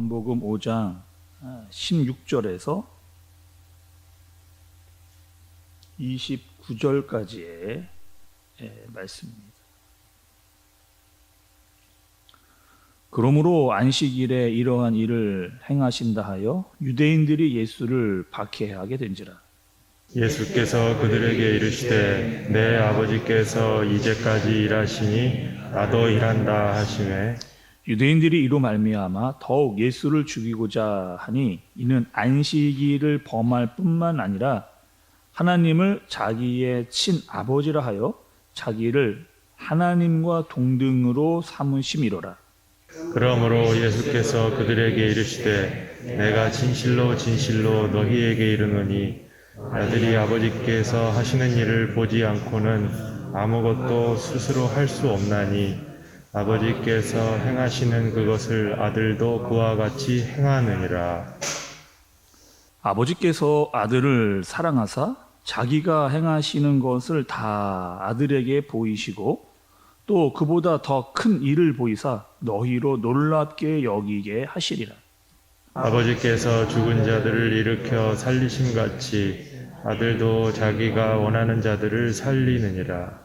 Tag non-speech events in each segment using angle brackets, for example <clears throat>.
요한복음 5장 16절에서 29절까지의 예, 말씀입니다. 그러므로 안식일에 이러한 일을 행하신다 하여 유대인들이 예수를 박해하게 된지라. 예수께서 그들에게 이르시되 내 아버지께서 이제까지 일하시니 나도 일한다 하시매 유대인들이 이로 말미암아 더욱 예수를 죽이고자 하니 이는 안식일을 범할 뿐만 아니라 하나님을 자기의 친아버지라 하여 자기를 하나님과 동등으로 삼으심이로라. 그러므로 예수께서 그들에게 이르시되 내가 진실로 진실로 너희에게 이르노니 아들이 아버지께서 하시는 일을 보지 않고는 아무것도 스스로 할 수 없나니 아버지께서 행하시는 그것을 아들도 그와 같이 행하느니라. 아버지께서 아들을 사랑하사 자기가 행하시는 것을 다 아들에게 보이시고 또 그보다 더 큰 일을 보이사 너희로 놀랍게 여기게 하시리라. 아버지께서 죽은 자들을 일으켜 살리신 같이 아들도 자기가 원하는 자들을 살리느니라.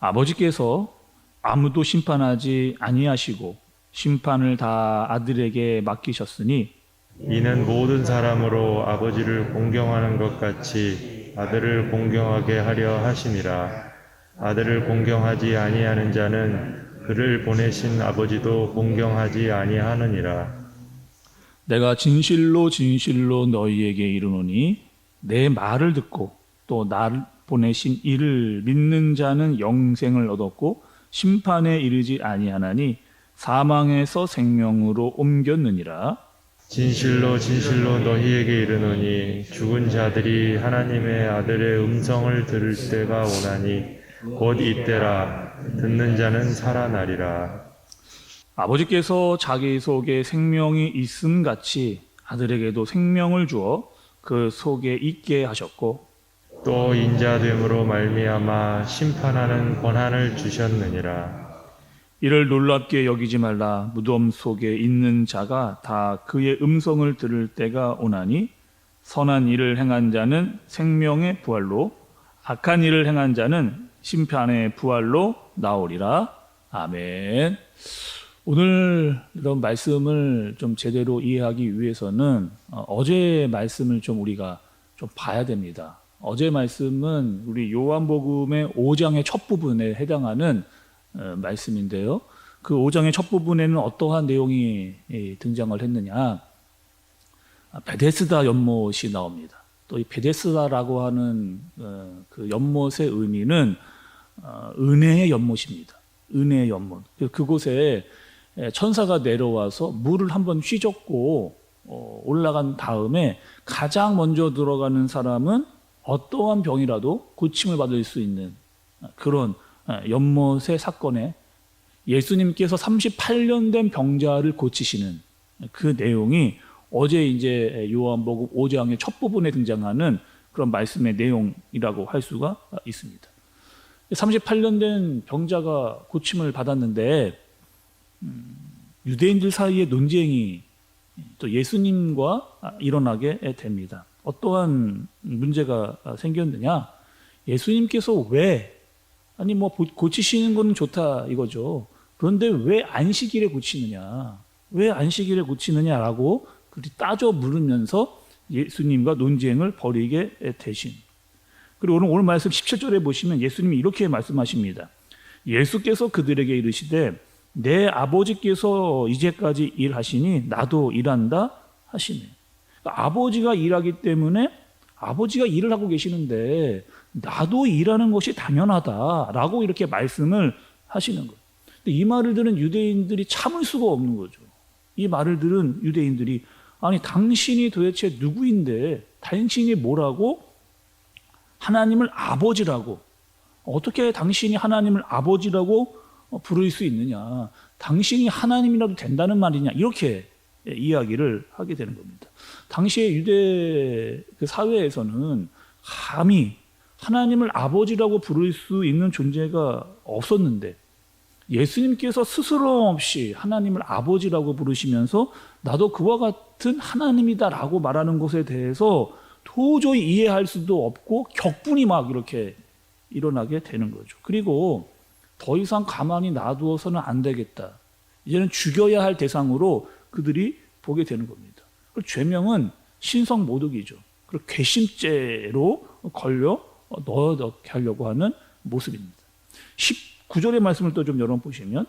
아버지께서 아무도 심판하지 아니하시고 심판을 다 아들에게 맡기셨으니 이는 모든 사람으로 아버지를 공경하는 것 같이 아들을 공경하게 하려 하심이라. 아들을 공경하지 아니하는 자는 그를 보내신 아버지도 공경하지 아니하느니라. 내가 진실로 진실로 너희에게 이르노니 내 말을 듣고 또 나를 보내신 이를 믿는 자는 영생을 얻었고 심판에 이르지 아니하나니 사망에서 생명으로 옮겼느니라. 진실로 진실로 너희에게 이르노니 죽은 자들이 하나님의 아들의 음성을 들을 때가 오나니 곧 이때라 듣는 자는 살아나리라. 아버지께서 자기 속에 생명이 있음 같이 아들에게도 생명을 주어 그 속에 있게 하셨고 또 인자됨으로 말미암아 심판하는 권한을 주셨느니라. 이를 놀랍게 여기지 말라 무덤 속에 있는 자가 다 그의 음성을 들을 때가 오나니 선한 일을 행한 자는 생명의 부활로 악한 일을 행한 자는 심판의 부활로 나오리라 아멘. 오늘 이런 말씀을 좀 제대로 이해하기 위해서는 어, 어제 말씀을 좀 우리가 좀 봐야 됩니다. 어제 말씀은 우리 요한복음의 5장의 첫 부분에 해당하는 어, 말씀인데요. 그 5장의 첫 부분에는 어떠한 내용이 예, 등장을 했느냐? 아, 베데스다 연못이 나옵니다. 또 이 베데스다라고 하는 어, 그 연못의 의미는 어, 은혜의 연못입니다. 은혜의 연못. 그- 그곳에 예, 천사가 내려와서 물을 한번 휘젓고 어, 올라간 다음에 가장 먼저 들어가는 사람은 어떠한 병이라도 고침을 받을 수 있는 그런 예, 연못의 사건에 예수님께서 38년 된 병자를 고치시는 그 내용이 어제 이제 요한복음 5장의 첫 부분에 등장하는 그런 말씀의 내용이라고 할 수가 있습니다. 38년 된 병자가 고침을 받았는데 음, 유대인들 사이에 논쟁이 또 예수님과 일어나게 됩니다. 어떠한 문제가 생겼느냐? 예수님께서 왜 아니 뭐 고- 고치시는 건 좋다 이거죠. 그런데 왜 안식일에 고치느냐? 왜 안식일에 고치느냐라고 그리 따져 물으면서 예수님과 논쟁을 벌이게 되신. 그리고 오늘 오늘 말씀 17절에 보시면 예수님이 이렇게 말씀하십니다. 예수께서 그들에게 이르시되 내 아버지께서 이제까지 일하시니 나도 일한다 하시네. 그러니까 아버지가 일하기 때문에 아버지가 일을 하고 계시는데 나도 일하는 것이 당연하다라고 이렇게 말씀을 하시는 거예요. 근데 이 말을 들은 유대인들이 참을 수가 없는 거죠. 이 말을 들은 유대인들이 아니 당신이 도대체 누구인데 당신이 뭐라고 하나님을 아버지라고 어떻게 당신이 하나님을 아버지라고 부를 수 있느냐? 당신이 하나님이라도 된다는 말이냐? 이렇게 이야기를 하게 되는 겁니다. 당시의 유대 그 사회에서는 감히 하나님을 아버지라고 부를 수 있는 존재가 없었는데 예수님께서 스스럼 없이 하나님을 아버지라고 부르시면서 나도 그와 같은 하나님이다라고 말하는 것에 대해서 도저히 이해할 수도 없고 격분이 막 이렇게 일어나게 되는 거죠. 그리고 더 이상 가만히 놔두어서는 안 되겠다. 이제는 죽여야 할 대상으로 그들이 보게 되는 겁니다. 그 죄명은 신성 모독이죠. 그리고 괘씸죄로 걸려 넣어넣게 하려고 하는 모습입니다. 19절의 말씀을 또좀 열어보시면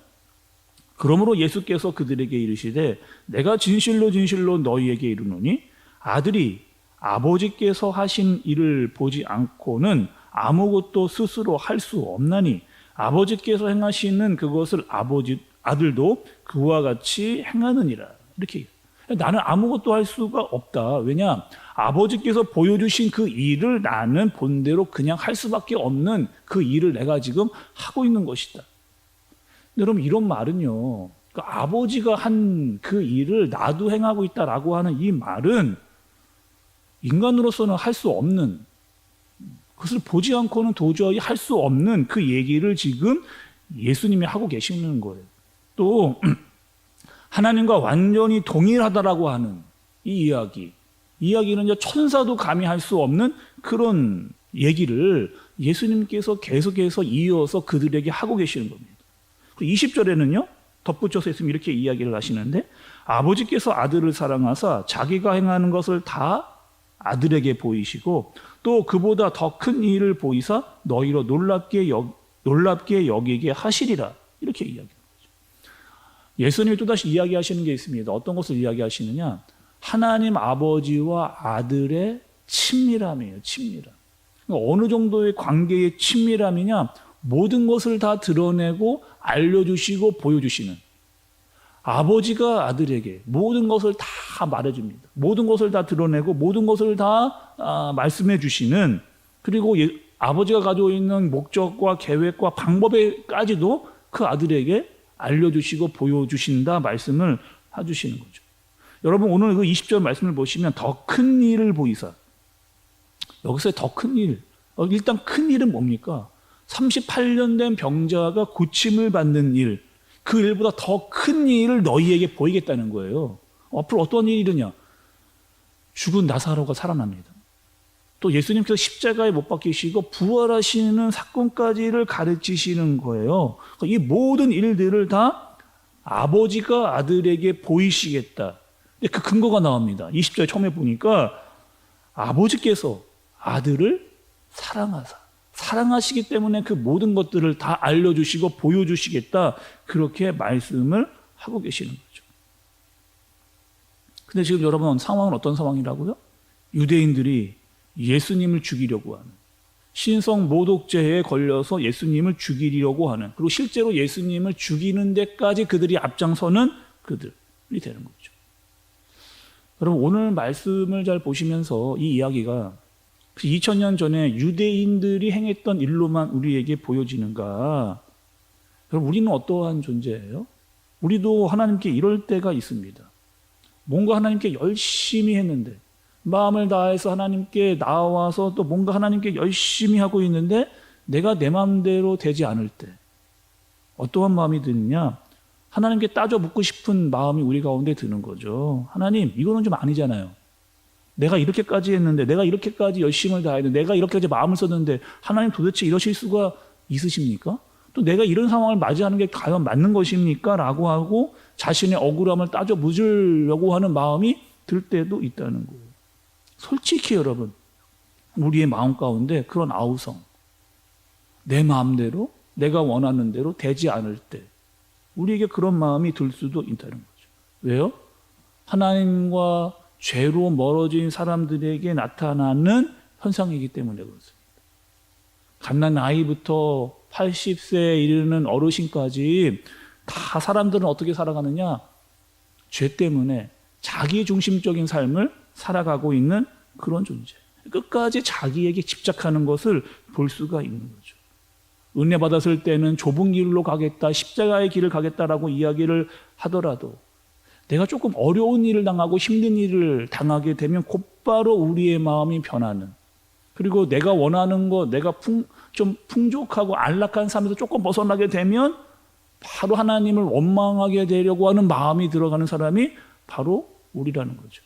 그러므로 예수께서 그들에게 이르시되 내가 진실로 진실로 너희에게 이르노니 아들이 아버지께서 하신 일을 보지 않고는 아무것도 스스로 할 수 없나니 아버지께서 행하시는 그것을 아버지 아들도 그와 같이 행하느니라 이렇게 나는 아무것도 할 수가 없다. 왜냐 아버지께서 보여주신 그 일을 나는 본대로 그냥 할 수밖에 없는 그 일을 내가 지금 하고 있는 것이다. 여러분 이런 말은요. 그 아버지가 한 그 일을 나도 행하고 있다라고 하는 이 말은 인간으로서는 할 수 없는 그것을 보지 않고는 도저히 할 수 없는 그 얘기를 지금 예수님이 하고 계시는 거예요. 또 <clears throat> 하나님과 완전히 동일하다라고 하는 이 이야기. 이야기는 이제 천사도 감히 할 수 없는 그런 얘기를 예수님께서 계속해서 이어서 그들에게 하고 계시는 겁니다. 20절에는요, 덧붙여서 있으면 이렇게 이야기를 하시는데, 아버지께서 아들을 사랑하사 자기가 행하는 것을 다 아들에게 보이시고, 또 그보다 더 큰 일을 보이사 너희로 놀랍게, 여, 놀랍게 여기게 하시리라. 이렇게 이야기합니다. 예수님이 또다시 이야기하시는 게 있습니다. 어떤 것을 이야기하시느냐? 하나님 아버지와 아들의 친밀함이에요. 친밀함. 그러니까 어느 정도의 관계의 친밀함이냐? 모든 것을 다 드러내고 알려주시고 보여주시는 아버지가 아들에게 모든 것을 다 말해줍니다. 모든 것을 다 드러내고 모든 것을 다 아, 말씀해 주시는 그리고 예, 아버지가 가지고 있는 목적과 계획과 방법에까지도 그 아들에게 알려주시고 보여주신다 말씀을 해주시는 거죠. 여러분 오늘 그 20절 말씀을 보시면 더 큰 일을 보이사 여기서 더 큰 일. 어, 일단 큰 일은 뭡니까? 38년 된 병자가 고침을 받는 일. 그 일보다 더 큰 일을 너희에게 보이겠다는 거예요. 앞으로 어떤 일이 일으냐? 죽은 나사로가 살아납니다. 또 예수님께서 십자가에 못 박히시고 부활하시는 사건까지를 가르치시는 거예요. 그러니까 이 모든 일들을 다 아버지가 아들에게 보이시겠다. 그 근거가 나옵니다. 20절 처음에 보니까 아버지께서 아들을 사랑하사 사랑하시기 때문에 그 모든 것들을 다 알려주시고 보여주시겠다 그렇게 말씀을 하고 계시는 거죠. 근데 지금 여러분 상황은 어떤 상황이라고요? 유대인들이 예수님을 죽이려고 하는 신성 모독죄에 걸려서 예수님을 죽이려고 하는 그리고 실제로 예수님을 죽이는 데까지 그들이 앞장서는 그들이 되는 거죠. 여러분 오늘 말씀을 잘 보시면서 이 이야기가 2000년 전에 유대인들이 행했던 일로만 우리에게 보여지는가? 여러분 우리는 어떠한 존재예요? 우리도 하나님께 이럴 때가 있습니다. 뭔가 하나님께 열심히 했는데 마음을 다해서 하나님께 나와서 또 뭔가 하나님께 열심히 하고 있는데 내가 내 마음대로 되지 않을 때 어떠한 마음이 드느냐? 하나님께 따져 묻고 싶은 마음이 우리 가운데 드는 거죠. 하나님, 이거는 좀 아니잖아요. 내가 이렇게까지 했는데, 내가 이렇게까지 열심을 다했는데, 내가 이렇게까지 마음을 썼는데, 하나님 도대체 이러실 수가 있으십니까? 또 내가 이런 상황을 맞이하는 게 과연 맞는 것입니까? 라고 하고 자신의 억울함을 따져 묻으려고 하는 마음이 들 때도 있다는 거예요. 솔직히 여러분, 우리의 마음 가운데 그런 아우성, 내 마음대로, 내가 원하는 대로 되지 않을 때, 우리에게 그런 마음이 들 수도 있다는 거죠. 왜요? 하나님과 죄로 멀어진 사람들에게 나타나는 현상이기 때문에 그렇습니다. 갓난 아이부터 80세에 이르는 어르신까지 다 사람들은 어떻게 살아가느냐? 죄 때문에 자기 중심적인 삶을 살아가고 있는 그런 존재. 끝까지 자기에게 집착하는 것을 볼 수가 있는 거죠. 은혜 받았을 때는 좁은 길로 가겠다, 십자가의 길을 가겠다라고 이야기를 하더라도 내가 조금 어려운 일을 당하고 힘든 일을 당하게 되면 곧바로 우리의 마음이 변하는 그리고 내가 원하는 것, 내가 풍, 좀 풍족하고 안락한 삶에서 조금 벗어나게 되면 바로 하나님을 원망하게 되려고 하는 마음이 들어가는 사람이 바로 우리라는 거죠.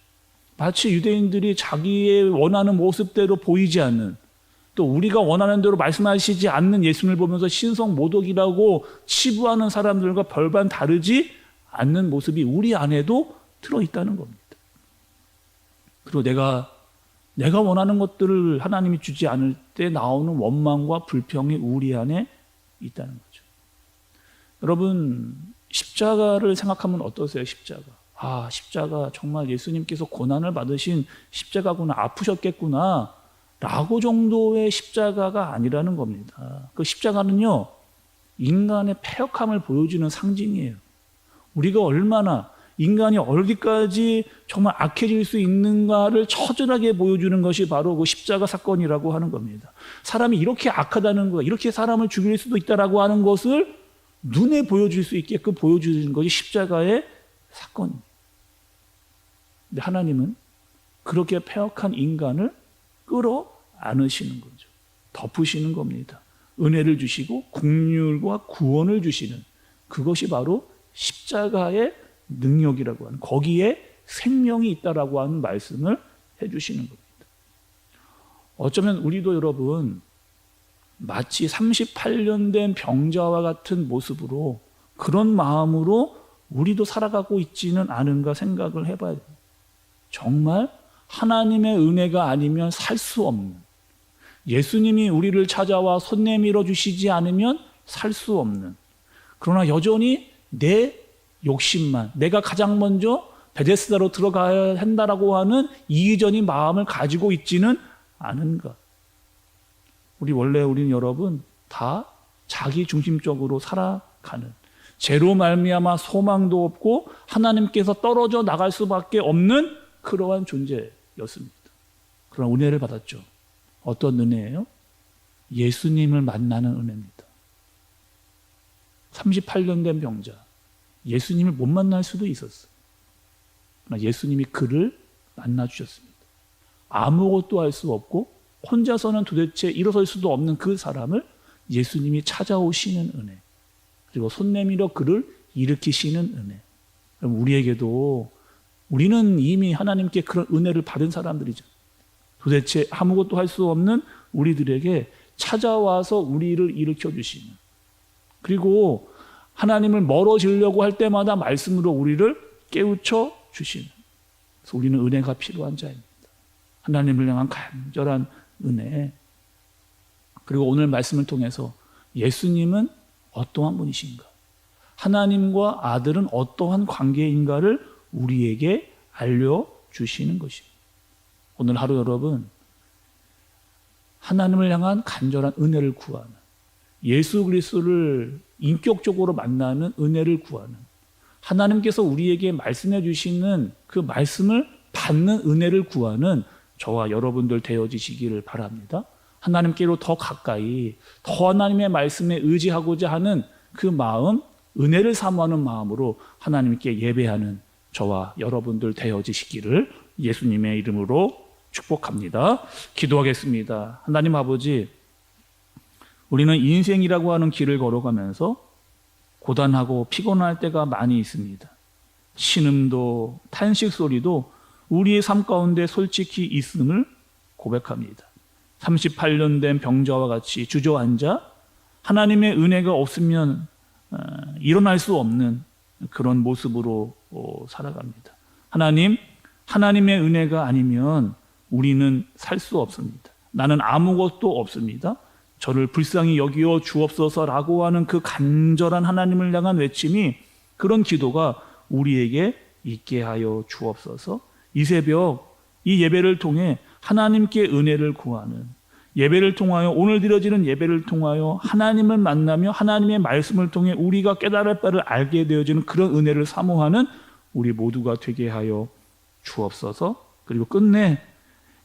마치 유대인들이 자기의 원하는 모습대로 보이지 않는 또 우리가 원하는 대로 말씀하시지 않는 예수님을 보면서 신성 모독이라고 치부하는 사람들과 별반 다르지 않는 모습이 우리 안에도 들어 있다는 겁니다. 그리고 내가 내가 원하는 것들을 하나님이 주지 않을 때 나오는 원망과 불평이 우리 안에 있다는 거죠. 여러분 십자가를 생각하면 어떠세요? 십자가. 아, 십자가 정말 예수님께서 고난을 받으신 십자가구나 아프셨겠구나 라고 정도의 십자가가 아니라는 겁니다. 그 십자가는요. 인간의 폐역함을 보여주는 상징이에요. 우리가 얼마나 인간이 어디까지 정말 악해질 수 있는가를 처절하게 보여주는 것이 바로 그 십자가 사건이라고 하는 겁니다. 사람이 이렇게 악하다는 거, 이렇게 사람을 죽일 수도 있다라고 하는 것을 눈에 보여줄 수 있게끔 보여주는 것이 십자가의 사건입니다. 근데 하나님은 그렇게 폐역한 인간을 끌어 안으시는 거죠. 덮으시는 겁니다. 은혜를 주시고 국률과 구원을 주시는 그것이 바로 십자가의 능력이라고 하는 거기에 생명이 있다라고 하는 말씀을 해주시는 겁니다. 어쩌면 우리도 여러분 마치 38년 된 병자와 같은 모습으로 그런 마음으로 우리도 살아가고 있지는 않은가 생각을 해봐야 돼요. 정말 하나님의 은혜가 아니면 살 수 없는 예수님이 우리를 찾아와 손 내밀어 주시지 않으면 살 수 없는 그러나 여전히 내 욕심만 내가 가장 먼저 베데스다로 들어가야 한다라고 하는 이의적인 마음을 가지고 있지는 않은가. 우리 원래 우리는 여러분 다 자기 중심적으로 살아가는 죄로 말미암아 소망도 없고 하나님께서 떨어져 나갈 수밖에 없는 그러한 존재였습니다. 그러나 은혜를 받았죠. 어떤 은혜예요? 예수님을 만나는 은혜입니다. 38년 된 병자. 예수님을 못 만날 수도 있었어요. 그러나 예수님이 그를 만나 주셨습니다. 아무것도 할 수 없고 혼자서는 도대체 일어설 수도 없는 그 사람을 예수님이 찾아오시는 은혜. 그리고 손 내밀어 그를 일으키시는 은혜. 그럼 우리에게도 우리는 이미 하나님께 그런 은혜를 받은 사람들이죠. 도대체 아무것도 할 수 없는 우리들에게 찾아와서 우리를 일으켜 주시는. 그리고 하나님을 멀어지려고 할 때마다 말씀으로 우리를 깨우쳐 주시는. 그래서 우리는 은혜가 필요한 자입니다. 하나님을 향한 간절한 은혜. 그리고 오늘 말씀을 통해서 예수님은 어떠한 분이신가? 하나님과 아들은 어떠한 관계인가를 우리에게 알려주시는 것입니다. 오늘 하루 여러분, 하나님을 향한 간절한 은혜를 구하는, 예수 그리스도를 인격적으로 만나는 은혜를 구하는, 하나님께서 우리에게 말씀해 주시는 그 말씀을 받는 은혜를 구하는 저와 여러분들 되어지시기를 바랍니다. 하나님께로 더 가까이, 더 하나님의 말씀에 의지하고자 하는 그 마음, 은혜를 사모하는 마음으로 하나님께 예배하는 저와 여러분들 되어지시기를 예수님의 이름으로 축복합니다. 기도하겠습니다. 하나님 아버지, 우리는 인생이라고 하는 길을 걸어가면서 고단하고 피곤할 때가 많이 있습니다. 신음도 탄식 소리도 우리의 삶 가운데 솔직히 있음을 고백합니다. 38년 된 병자와 같이 주저앉아 하나님의 은혜가 없으면 어, 일어날 수 없는 그런 모습으로 어, 살아갑니다. 하나님, 하나님의 은혜가 아니면 우리는 살 수 없습니다. 나는 아무것도 없습니다. 저를 불쌍히 여기어 주옵소서라고 하는 그 간절한 하나님을 향한 외침이 그런 기도가 우리에게 있게 하여 주옵소서. 이 새벽 이 예배를 통해 하나님께 은혜를 구하는 예배를 통하여 오늘 드려지는 예배를 통하여 하나님을 만나며 하나님의 말씀을 통해 우리가 깨달을 바를 알게 되어지는 그런 은혜를 사모하는 우리 모두가 되게 하여 주옵소서. 그리고 끝내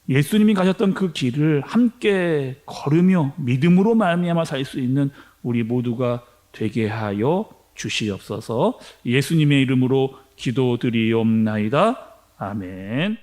예수님이 가셨던 그 길을 함께 걸으며 믿음으로 말미암아 살 수 있는 우리 모두가 되게 하여 주시옵소서. 예수님의 이름으로 기도드리옵나이다. 아멘.